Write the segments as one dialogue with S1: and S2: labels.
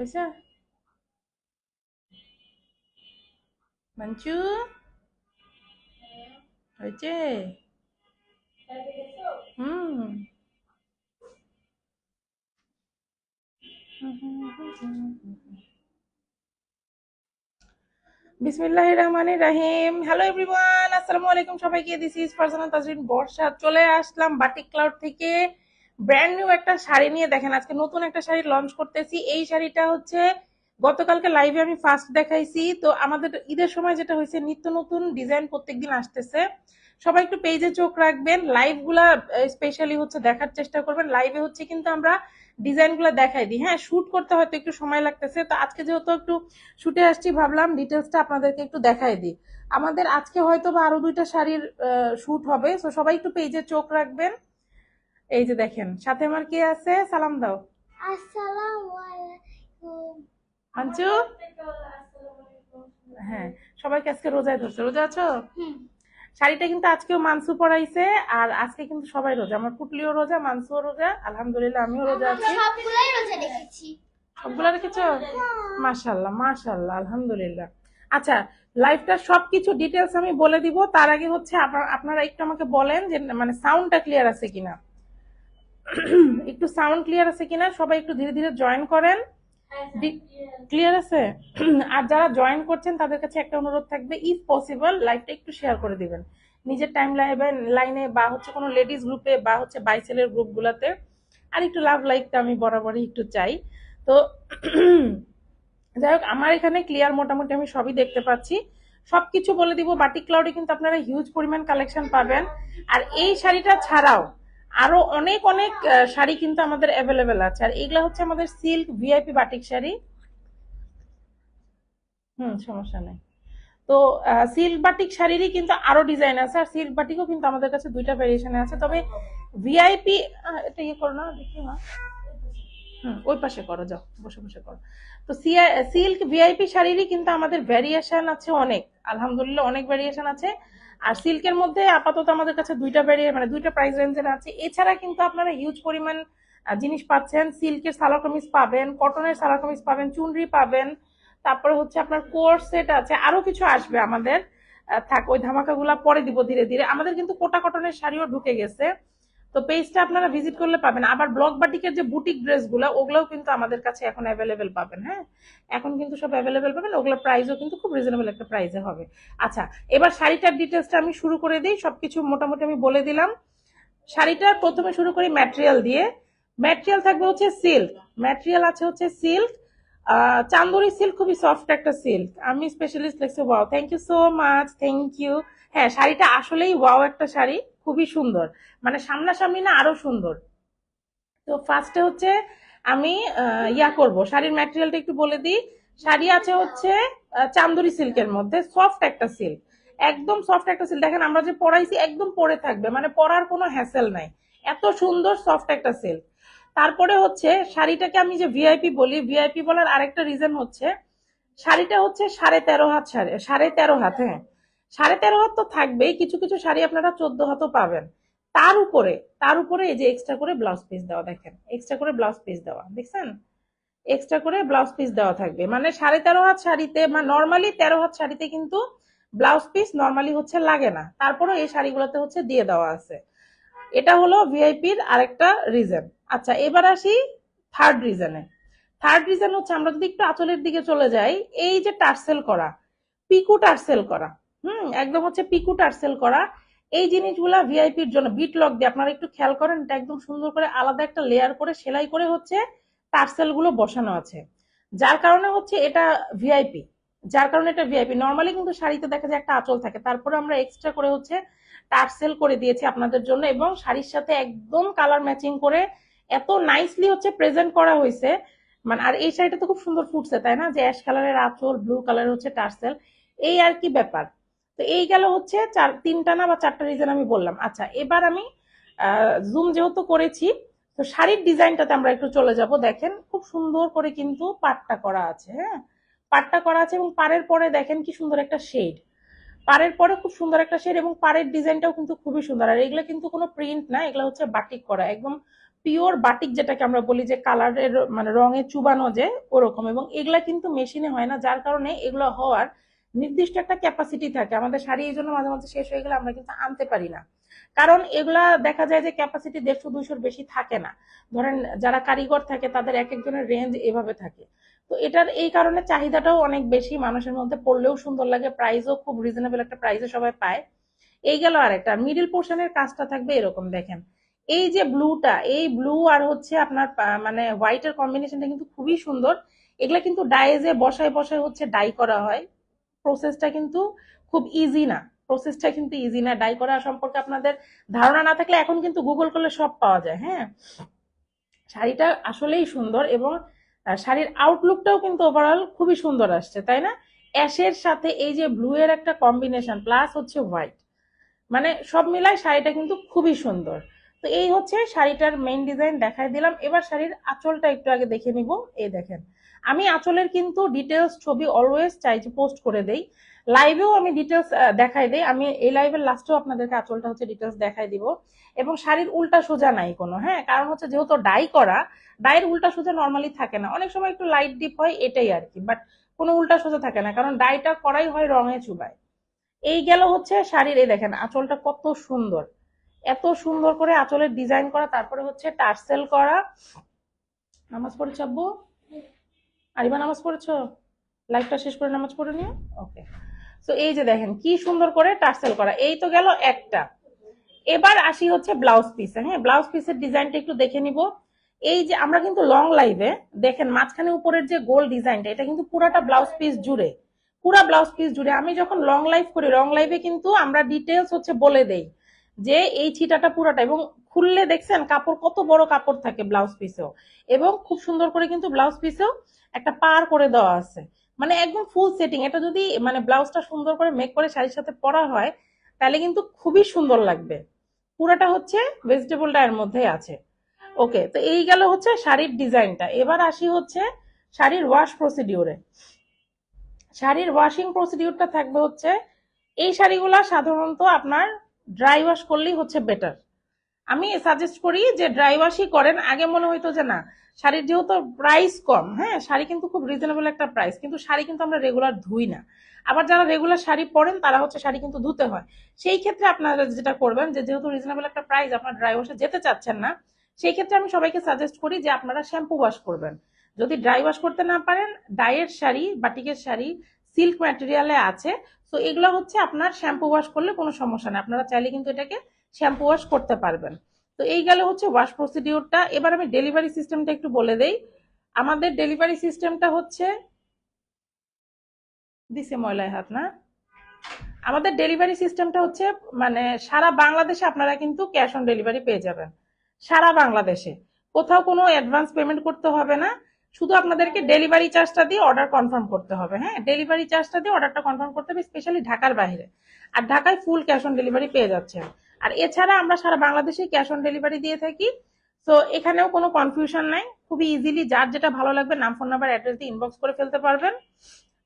S1: হয়েছে মঞ্চু হয়েছে হুম বিসমিল্লাহ রহমানির রাহিম হ্যালো এভরিওয়ান আসসালামু আলাইকুম সবাইকে. দিস ইজ ফারজানা তাজরিন বর্ষা চলে আসলাম বাটিক ক্লাউড থেকে। ব্র্যান্ড নিউ একটা শাড়ি নিয়ে দেখেন, আজকে নতুন একটা শাড়ি লঞ্চ করতেছি। এই শাড়িটা হচ্ছে গতকালকে লাইভে আমি ফার্স্ট দেখাইছি। তো আমাদের ঈদের সময় যেটা হয়েছে, নিত্য নতুন ডিজাইন প্রত্যেকদিন আসতেছে। সবাই একটু পেজে চোখ রাখবেন লাইভগুলা স্পেশালি হচ্ছে দেখার চেষ্টা করবেন। লাইভে হচ্ছে কিন্তু আমরা ডিজাইনগুলো দেখাই দিই। হ্যাঁ শুট করতে হয়তো একটু সময় লাগতেছে। তো আজকে যেহেতু একটু শুটে আসছি, ভাবলাম ডিটেলসটা আপনাদেরকে একটু দেখাই দিই। আমাদের আজকে হয়তো বা আরও দুইটা শাড়ির শুট হবে। তো সবাই একটু পেজে চোখ রাখবেন। এই যে দেখেন সাথে আমার কি আছে? সালাম দাও। আঞ্চু? হ্যাঁ সবাইকে আজকে রোজায় ধরছে। রোজা আছো? শাড়িটা কিন্তু আজকেও মানসু পরাইছে আর আজকে কিন্তু সবাই রোজা। আমার পুটলিও রোজা মানসুও রোজা। আলহামদুলিল্লাহ আমিও রোজা আছি। সবগুলো রেখেছো? মাশাল্লাহ মাশাল্লাহ আলহামদুলিল্লাহ। আচ্ছা লাইভটা সবকিছু ডিটেলস আমি বলে দিব। তার আগে হচ্ছে আপনার- আপনারা একটু আমাকে বলেন যে মানে সাউন্ডটা ক্লিয়ার আছে কিনা। একটু সাউন্ড ক্লিয়ার আছে কিনা? সবাই একটু ধীরে ধীরে জয়েন করেন। ক্লিয়ার আছে। আর যারা জয়েন করছেন তাদের কাছে একটা অনুরোধ থাকবে ইফ পসিবল লাইভটা একটু শেয়ার করে দিবেন। নিজের টাইম লাইভে লাইনে বা হচ্ছে কোনো লেডিস গ্রুপে বা হচ্ছে বাইসেলের গ্রুপগুলোতে আর একটু লাভ লাইকটা আমি বরাবরই একটু চাই। তো যাই হোক আমার এখানে ক্লিয়ার মোটামুটি আমি সবই দেখতে পাচ্ছি। সব কিছু বলে দিব বাটিক ক্লাউডে কিন্তু আপনারা হিউজ পরিমাণ কালেকশন পাবেন। আর এই শাড়িটা ছাড়াও আরও অনেক অনেক শাড়ি কিন্তু আমাদের অ্যাভেলেবেল আছে। আর এগুলা হচ্ছে আমাদের সিল্ক ভিআইপি বাটিক শাড়ি। হুম, সমস্যা নেই। তো সিল্ক বাটিক শাড়িরই কিন্তু আরও ডিজাইন আছে, আর সিল্ক বাটিকও কিন্তু আমাদের কাছে দুইটা ভেরিয়েশনে আছে। তবে ভিআইপি এটা ইয়ে করো না, দেখি না। হুম, ওই পাশে করো, যাও, বসে বসে করো। তো সিল্ক ভিআইপি শাড়িরই কিন্তু আমাদের ভ্যারিয়েশন আছে অনেক। আলহামদুলিল্লাহ অনেক ভ্যারিয়েশন আছে। আর সিল্কের মধ্যে আপাতত আমাদের কাছে দুইটা ভ্যারিয়ে মানে দুইটা প্রাইস রেঞ্জের আছে। এছাড়া কিন্তু আপনারা হিউজ পরিমাণ জিনিস পাচ্ছেন। সিল্কের সালোয়ার কামিজ পাবেন কটনের সালোয়ার কামিজ পাবেন, চুনরি পাবেন। তারপরে হচ্ছে আপনার কোর সেট আছে। আরও কিছু আসবে আমাদের থাক, ওই ধামাকাগুলা পরে দিব ধীরে ধীরে। আমাদের কিন্তু কোটা কটনের শাড়িও ঢুকে গেছে। তো পেজটা আপনারা ভিজিট করলে পাবেন। আবার ব্লক বাটিকের যে বুটিক ড্রেসগুলো ওগুলোও কিন্তু আমাদের কাছে এখন অ্যাভেলেবেল পাবেন হ্যাঁ? এখন কিন্তু সব অ্যাভেলেবেল পাবেন, ওগুলোর প্রাইসও কিন্তু খুব রিজনেবল একটা প্রাইসে হবে। আচ্ছা এবার শাড়িটার ডিটেলসটা আমি শুরু করে দিই, সবকিছু মোটামুটি আমি বলে দিলাম। শাড়িটা প্রথমে শুরু করি ম্যাটেরিয়াল দিয়ে। ম্যাটেরিয়াল থাকবে হচ্ছে সিল্ক ম্যাটেরিয়াল আছে হচ্ছে সিল্ক চান্দরি সিল্ক খুবই সফট একটা সিল্ক আমি স্পেশালিস্ট লিখছি wow thank you so much thank you হ্যাঁ শাড়িটা আসলেই ওয়াও একটা শাড়ি, খুবই সুন্দর। মানে সামনাসামনি না আরও সুন্দর। তো ফার্স্টে হচ্ছে আমি ইয়া করব, শাড়ির ম্যাটেরিয়ালটা একটু বলে দিই। শাড়ি আছে হচ্ছে চান্দুরি সিল্কের মধ্যে সফট একটা সিল্ক একদম সফট একটা সিল্ক দেখেন আমরা যে পরাইছি, একদম পরে থাকবে। মানে পরার কোনো হ্যাসেল নাই। এত সুন্দর সফট একটা সিল্ক তারপরে হচ্ছে শাড়িটাকে আমি যে ভিআইপি বলি ভিআইপি বলার আরেকটা রিজন হচ্ছে, শাড়িটা হচ্ছে সাড়ে তেরো হাত শাড়ি, সাড়ে তেরো হাত হ্যাঁ। সাড়ে তেরো হাত তো থাকবেই, কিছু কিছু শাড়ি আপনারা চোদ্দ হাতও পাবেন। তার উপরে তার উপরে এই যে এক্সট্রা করে ব্লাউজ পিস দেওয়া, দেখেন এক্সট্রা করে ব্লাউজ পিস দেওয়া, দেখছেন? এক্সট্রা করে ব্লাউজ পিস দেওয়া থাকবে। মানে সাড়ে তেরো হাত শাড়িতে মানে নর্মালি তেরো হাত শাড়িতে কিন্তু ব্লাউজ পিস নর্মালি হচ্ছে লাগে না। তারপরেও এই শাড়িগুলোতে হচ্ছে দিয়ে দেওয়া আছে। এটা হলো ভিআইপির আরেকটা রিজন আচ্ছা এবার আসি থার্ড রিজনে থার্ড রিজন হচ্ছে আমরা যদি একটু আঁচলের দিকে চলে যাই, এই যে টার্সেল করা, পিকু টার্সেল করা, হুম, একদম হচ্ছে পিকু টার্সেল করা, এই জিনিসগুলা ভিআইপির জন্য বিট লক দিয়ে আপনারা একটু খেয়াল করেন, এটা একদম সুন্দর করে আলাদা একটা লেয়ার করে সেলাই করে হচ্ছে টার্সেলগুলো বসানো আছে। যার কারণে হচ্ছে এটা ভিআইপি যার কারণে এটা ভিআইপি নর্মালি কিন্তু শাড়িতে দেখা যায় একটা আঁচল থাকে, তারপরে আমরা এক্সট্রা করে হচ্ছে টার্সেল করে দিয়েছি আপনাদের জন্য এবং শাড়ির সাথে একদম কালার ম্যাচিং করে এত নাইসলি হচ্ছে প্রেজেন্ট করা হয়েছে। মানে আর এই শাড়িটা তো খুব সুন্দর ফুটছে, তাই না? যে অ্যাশ কালারের আঁচল ব্লু কালারের হচ্ছে টার্সেল এই আর কি ব্যাপার? তো এই গেল হচ্ছে চার, তিনটা না বা চারটা রিজন আমি বললাম। আচ্ছা এবার আমি জুম যেহেতু করেছি, তো শাড়ির ডিজাইনটাতে আমরা একটু চলে যাব। দেখেন, খুব সুন্দর করে কিন্তু পাটটা করা আছে হ্যাঁ? পাটটা করা আছে এবং পাড়ের পরে দেখেন কি সুন্দর একটা শেড পাড়ের পরে খুব সুন্দর একটা শেড এবং পাড়ের ডিজাইনটাও কিন্তু খুবই সুন্দর। আর এগুলো কিন্তু কোনো প্রিন্ট না, এগুলো হচ্ছে বাটিক করা, একদম পিওর বাটিক যেটাকে আমরা বলি যে কালারের মানে রঙে চুবানো যে ওরকম। এবং এগুলা কিন্তু মেশিনে হয় না, যার কারণে এগুলো হওয়ার নির্দিষ্ট একটা ক্যাপাসিটি থাকে। আমাদের শাড়ি এই জন্য মাঝে মাঝে শেষ হয়ে গেলে আমরা কিন্তু আনতে পারি না। কারণ এগুলা দেখা যায় যে ক্যাপাসিটি দেড়শো, দুইশোর বেশি থাকে না। ধরেন যারা কারিগর থাকে, তাদের এক একজনের রেঞ্জ এভাবে থাকে। তো এটার এই কারণে চাহিদাটাও অনেক বেশি। মানুষের মধ্যে পড়লেও সুন্দর লাগে প্রাইসও খুব রিজনেবল একটা প্রাইসে সবাই পায়। এই গেল আরেকটা মিডিল পোর্শনের কাজটা থাকবে এরকম, দেখেন। এই যে ব্লুটা এই ব্লু আর হচ্ছে আপনার মানে হোয়াইটের কম্বিনেশনটা কিন্তু খুবই সুন্দর। এগুলা কিন্তু ডাইজে বসায় বসায় হচ্ছে ডাই করা হয়। প্রসেসটা কিন্তু খুব ইজি না। প্রসেসটা কিন্তু ইজি না। ডাই করা সম্পর্কে আপনাদের ধারণা না থাকলে এখন কিন্তু গুগল করলে সব পাওয়া যায় হ্যাঁ? শাড়িটা আসলেই সুন্দর এবং শাড়ির আউটলুকটাও কিন্তু ওভারঅল খুবই সুন্দর আসছে, তাই না? অ্যাশের সাথে এই যে ব্লু এর একটা কম্বিনেশন প্লাস হচ্ছে হোয়াইট মানে সব মিলাই শাড়িটা কিন্তু খুবই সুন্দর। তো এই হচ্ছে শাড়িটার মেইন ডিজাইন দেখাই দিলাম। এবার শাড়ির আঁচলটা একটু আগে দেখে নিব। এই দেখেন আমি আঁচলের কিন্তু ডিটেলস ছবি অলওয়েজ চাই যে পোস্ট করে দেই। লাইভেও আমি ডিটেলস দেখাই দেই। আমি এই লাইভের লাস্টেও আপনাদেরকে আঁচলটা হচ্ছে ডিটেলস দেখাই দিব। এবং শাড়ির উল্টা সোজা নাই কোনো হ্যাঁ? কারণ হচ্ছে যেহেতু ডাই করা ডাইয়ের উল্টা সোজা নর্মালি থাকে না। অনেক সময় একটু লাইট ডিপ হয়, এটাই আর কি। বাট কোনো উল্টা সোজা থাকে না, কারণ ডাইটা করাই হয় রঙে চুবায় এই গেল হচ্ছে শাড়ির, এই দেখেন আঁচলটা কত সুন্দর। এত সুন্দর করে আঁচলের ডিজাইন করা, তারপরে হচ্ছে টার্সেল করা। নামাজ পড়েছ আব্বু? আরিবা নামাজ পড়েছো? লাইফটা শেষ করে নামাজ পড়ে নিও? ওকে তো এই যে দেখেন, কি সুন্দর করে টার্সেল করা। এই তো গেল একটা। এবার আসি হচ্ছে ব্লাউজ পিস হ্যাঁ ব্লাউজ পিসের ডিজাইনটা একটু দেখে নিব। এই যে আমরা কিন্তু লং লাইভে দেখেন, মাঝখানে উপরের যে গোল ডিজাইনটা এটা কিন্তু পুরাটা ব্লাউজ পিস জুড়ে। পুরা ব্লাউজ পিস জুড়ে। আমি যখন লং লাইভ করি লং লাইভে কিন্তু আমরা ডিটেলস হচ্ছে বলে দেই যে এই ছিটাটা পুরাটা এবং খুললে দেখছেন কাপড় কত বড় কাপড় থাকে ব্লাউজ পিসেও এবং খুব সুন্দর করে কিন্তু ব্লাউজ পিসেও একটা পার করে দেওয়া আছে। মানে একদম ফুল সেটিং এটা যদি মানে ব্লাউজটা সুন্দর করে মেক করে শাড়ির সাথে পরা হয়, তাহলে কিন্তু খুবই সুন্দর লাগবে। পুরাটা হচ্ছে ভেজিটেবল ডায়ের মধ্যে আছে। ওকে তো এই গেল হচ্ছে শাড়ির ডিজাইনটা। এবার আসি হচ্ছে শাড়ির ওয়াশ প্রসিডিউরে শাড়ির ওয়াশিং প্রসিডিউরটা থাকবে হচ্ছে, এই শাড়িগুলা সাধারণত আপনার ড্রাই ওয়াশ করলেই হচ্ছে বেটার আমি সাজেস্ট করি যে ড্রাই ওয়াশই করেন। আগে মনে হইতো যে না, শাড়ির যেহেতু প্রাইস কম হ্যাঁ শাড়ি কিন্তু খুব রিজনেবল একটা প্রাইস কিন্তু শাড়ি কিন্তু আমরা রেগুলার ধুই না। আবার যারা রেগুলার শাড়ি পরেন, তারা হচ্ছে শাড়ি কিন্তু ধুতে হয়। সেই ক্ষেত্রে আপনারা যেটা করবেন যে, যেহেতু রিজনেবল একটা প্রাইস আপনার ড্রাই ওয়াশে যেতে চাচ্ছেন না, সেই ক্ষেত্রে আমি সবাইকে সাজেস্ট করি যে আপনারা শ্যাম্পু ওয়াশ করবেন। যদি ড্রাই ওয়াশ করতে না পারেন ডাইয়ের শাড়ি বাটিকের শাড়ি সিল্ক ম্যাটেরিয়ালে আছে। তো এগুলো হচ্ছে আপনার শ্যাম্পু ওয়াশ করলে কোনো সমস্যা নেই। আপনারা চাইলে কিন্তু এটাকে শ্যাম্পু ওয়াশ করতে পারবেন। তো এই গেল হচ্ছে ওয়াশ প্রসিডিউরটা এবার আমি ডেলিভারি সিস্টেমটা একটু বলে দেই। আমাদের ডেলিভারি সিস্টেমটা হচ্ছে দিছে ময়লায় হাত, না? আমাদের ডেলিভারি সিস্টেমটা হচ্ছে মানে সারা বাংলাদেশে আপনারা কিন্তু ক্যাশ অন ডেলিভারি পেয়ে যাবেন। সারা বাংলাদেশে। কোথাও কোনো অ্যাডভান্স পেমেন্ট করতে হবে না। শুধু আপনাদেরকে ডেলিভারি চার্জটা দিয়ে অর্ডার কনফার্ম করতে হবে হ্যাঁ? ডেলিভারি চার্জটা দিয়ে অর্ডারটা কনফার্ম করতে হবে স্পেশালি ঢাকার বাইরে। আর ঢাকায় ফুল ক্যাশ অন ডেলিভারি পেয়ে যাচ্ছেন। আর এছাড়া আমরা সারা বাংলাদেশে ক্যাশ অন ডেলিভারি দিয়ে থাকি। তো এখানেও কোনো কনফিউশন নাই। খুবই ইজিলি যার যেটা ভালো লাগবে নাম ফোন নাম্বার অ্যাড্রেস দিয়ে ইনবক্স করে ফেলতে পারবেন।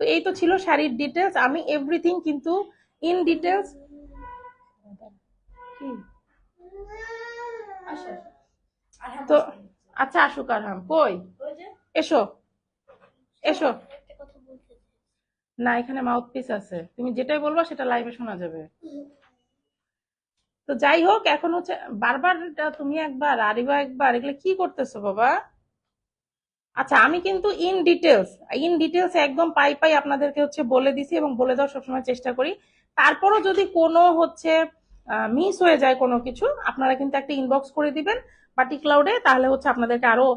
S1: তো এই তো ছিল শাড়ির ডিটেলস আমি এভরিথিং কিন্তু ইন ডিটেলস তো আচ্ছা আসুক আর হাম কই? এসো। এসো। না এখানে মাউথ পিস আছে। তুমি যেটাই বলবা সেটা লাইভে শোনা যাবে। তো যাই হোক, এখন হচ্ছে বারবার তুমি একবার, আরিবা একবার, এগুলো কি করতেছো বাবা? আচ্ছা আমি কিন্তু ইন ডিটেলস ইন ডিটেলস একদম পাই পাই আপনাদেরকে হচ্ছে বলে দিছি এবং বলে দেওয়ার সবসময় চেষ্টা করি। তারপরও যদি কোনো হচ্ছে মিস হয়ে যায় কোনো কিছু, আপনারা কিন্তু একটা ইনবক্স করে দিবেন। পার্টি ক্লাউডে তাহলে হচ্ছে আপনাদেরকে আরও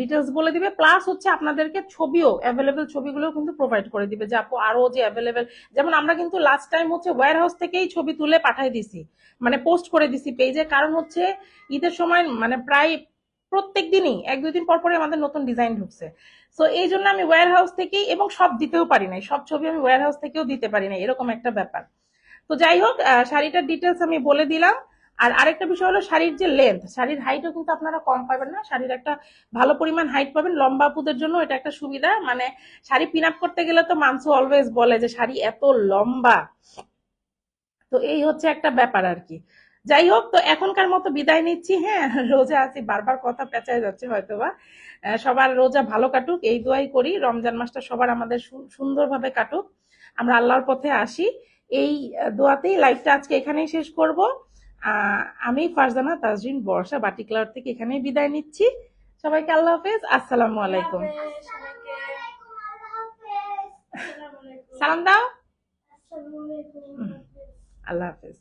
S1: ডিটেলস বলে দিবে। প্লাস হচ্ছে আপনাদেরকে ছবিও অ্যাভেলেবেল ছবিগুলো কিন্তু প্রোভাইড করে দিবে যে আপু আরও যে অ্যাভেলেবেল যেমন আমরা কিন্তু লাস্ট টাইম হচ্ছে ওয়্যার হাউস থেকেই ছবি তুলে পাঠাই দিছি মানে পোস্ট করে দিছি পেজে কারণ হচ্ছে ঈদের সময় মানে প্রায় প্রত্যেক দিনই, এক দুই দিন পর পরে আমাদের নতুন ডিজাইন ঢুকছে। সো এই জন্য আমি ওয়্যার হাউস থেকেই এবং সব দিতেও পারি নাই। সব ছবি আমি ওয়্যার হাউস থেকেও দিতে পারি না এরকম একটা ব্যাপার। তো যাই হোক শাড়িটার ডিটেলস আমি বলে দিলাম। আর আরেকটা বিষয় হলো শাড়ির যে লেন্থ শাড়ির হাইটও কিন্তু আপনারা কম পাবেন না। শাড়ির একটা ভালো পরিমাণ হাইট পাবেন। লম্বা পুদের জন্য এটা একটা সুবিধা। মানে শাড়ি পিন আপ করতে গেলে তো মানসু অলওয়েজ বলে যে শাড়ি এত লম্বা। তো এই হচ্ছে একটা ব্যাপার আর কি। যাই হোক তো এখনকার মতো বিদায় নিচ্ছি। হ্যাঁ রোজা আছি বারবার কথা পেঁচায় যাচ্ছে হয়তোবা। আহ, সবার রোজা ভালো কাটুক এই দোয়াই করি। রমজান মাসটা সবার আমাদের সুন্দরভাবে কাটুক। আমরা আল্লাহর পথে আসি। এই দোয়াতেই লাইফটা আজকে এখানেই শেষ করব। আমি ফারজানা তাজরিন বর্ষা বাটি ক্লাউড থেকে এখানেই বিদায় নিচ্ছি। সবাইকে আল্লাহ হাফেজ। আসসালামু আলাইকুম। সালাম দাও। আল্লাহ হাফেজ।